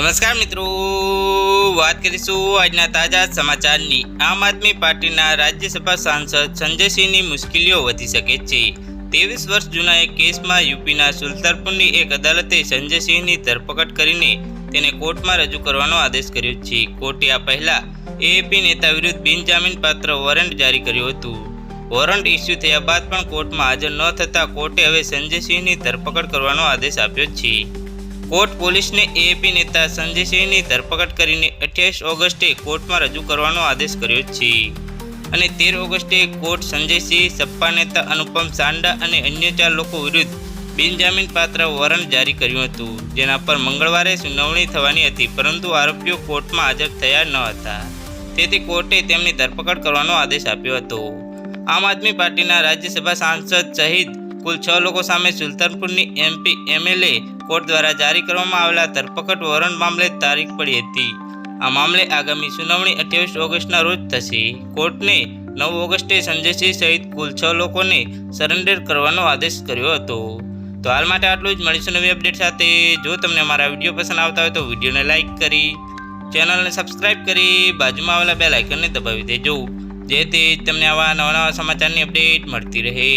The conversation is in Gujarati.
નમસ્કાર મિત્રો. વાત કરીશું આજના તાજા સમાચારની. આમ આદમી પાર્ટીના રાજ્યસભા સાંસદ સંજયસિંહની મુશ્કેલીઓ વધી શકે છે. ત્રેવીસ વર્ષ જૂના એક કેસમાં યુપીના સુલતાનપુરની એક અદાલતે સંજયસિંહની ધરપકડ કરીને તેને કોર્ટમાં રજૂ કરવાનો આદેશ કર્યો છે. કોર્ટે આ પહેલા એએપી નેતા વિરુદ્ધ બિનજામીનપાત્ર વોરંટ જારી કર્યું હતું. વોરંટ ઇસ્યુ થયા બાદ પણ કોર્ટમાં હાજર ન થતાં કોર્ટે હવે સંજયસિંહની ધરપકડ કરવાનો આદેશ આપ્યો છે. કોર્ટ પોલીસને એએપી નેતા સંજયસિંહની ધરપકડ કરીને અઠ્યાવીસ ઓગસ્ટે કોર્ટમાં રજૂ કરવાનો આદેશ કર્યો છે. અને તેર ઓગસ્ટે કોર્ટ સંજયસિંહ સપા નેતા અનુપમ સાંડા અને અન્ય ચાર લોકો વિરુદ્ધ બિનજામીનપાત્ર વોરંટ જારી કર્યું હતું, જેના પર મંગળવારે સુનાવણી થવાની હતી, પરંતુ આરોપીઓ કોર્ટમાં હાજર થયા ન હતા. તેથી કોર્ટે તેમની ધરપકડ કરવાનો આદેશ આપ્યો હતો. આમ આદમી પાર્ટીના રાજ્યસભા સાંસદ સહિત કુલ છ લોકો સામે સુલતાનપુરની એમપી એમએલએ કોર્ટ દ્વારા જારી કરવામાં આવેલા ધરપકડ વોરંટ મામલે તારીખ પડી હતી. આ મામલે આગામી સુનાવણી અઠ્યાવીસ ઓગસ્ટના રોજ થશે. કોર્ટને નવ ઓગસ્ટે સંજયસિંહ સહિત કુલ છ લોકોને સરેન્ડર કરવાનો આદેશ કર્યો હતો. તો હાલ માટે આટલું જ. મળીશું નવી અપડેટ સાથે. જો તમને અમારા વીડિયો પસંદ આવતા હોય તો વિડીયોને લાઇક કરી, ચેનલને સબસ્ક્રાઇબ કરી, બાજુમાં આવેલા બે લાઇકનને દબાવી દેજો. જેથી તમને આવા નવા નવા સમાચારની અપડેટ મળતી રહે.